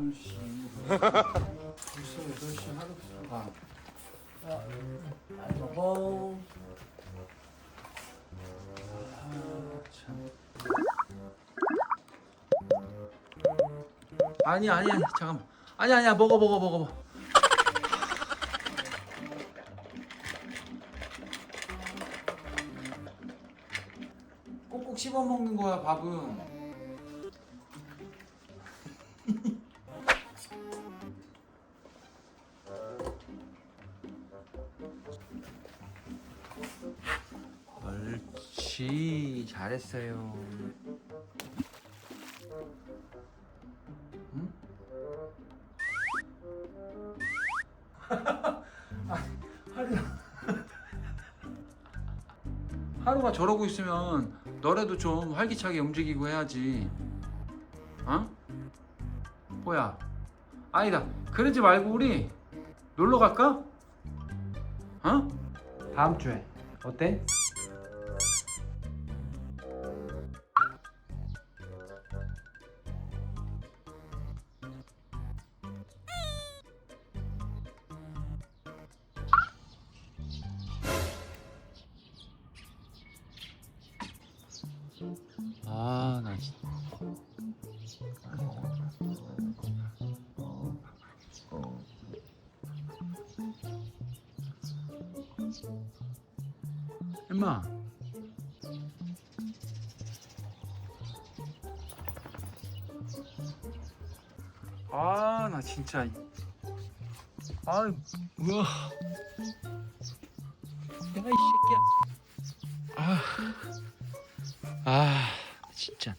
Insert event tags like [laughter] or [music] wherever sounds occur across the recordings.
8시 벌써 8시 하루 반 야, 먹어 아, 참. 아니 아니 아니 잠깐만 아니 아니야 먹어 먹어 먹어 먹어 꼭꼭 씹어 먹는 거야 밥은 옳지 잘했어요 응? [laughs] 하루야 [laughs] 하루가 저러고 있으면 너라도 좀 활기차게 움직이고 해야지 어? 뭐야 아니다 그러지 말고 우리 놀러 갈까? 어? 다음 주에 어때? 아, 나 진짜. 엄마. 아, 나 진짜. 아, 우와. 내가 이 새끼야. 아. 아 진짜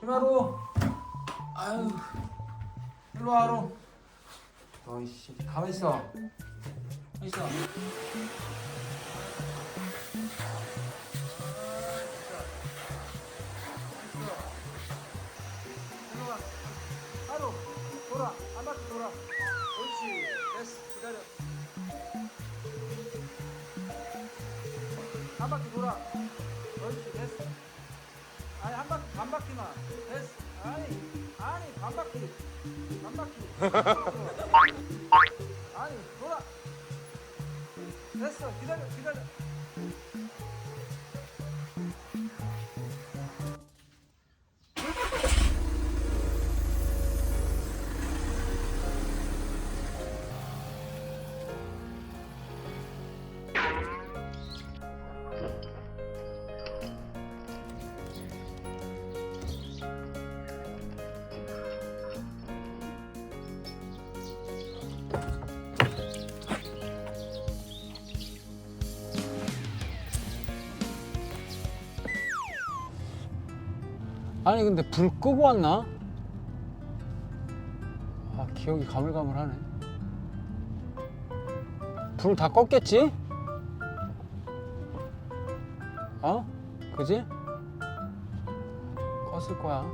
김하루 아유 일로 와 하루 너이씨 가만 있어 가만 있어 하루 돌아 옳지 한 바퀴 돌아. 옳지, 됐어. 아니, 한 바퀴, 반 바퀴만. 됐어. 아니, 아니, 반 바퀴. 반 바퀴. [laughs] 아니, 돌아. 됐어. 기다려, 기다려. 아니 근데 불 끄고 왔나? 아 기억이 가물가물하네. 불 다 껐겠지? 어? 그지? 껐을 거야.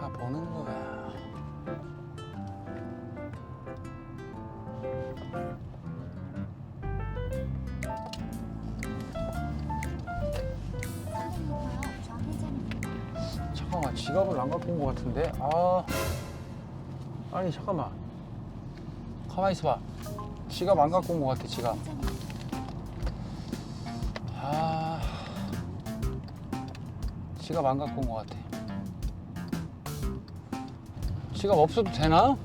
다 보는 거야. 지갑을 안 갖고 온 것 같은데. 아. 아니 잠깐만. 가만히 있어봐. 지갑 안 갖고 온 것 같아 지갑. 아. 지갑 안 갖고 온 것 같아. 지갑 없어도 되나?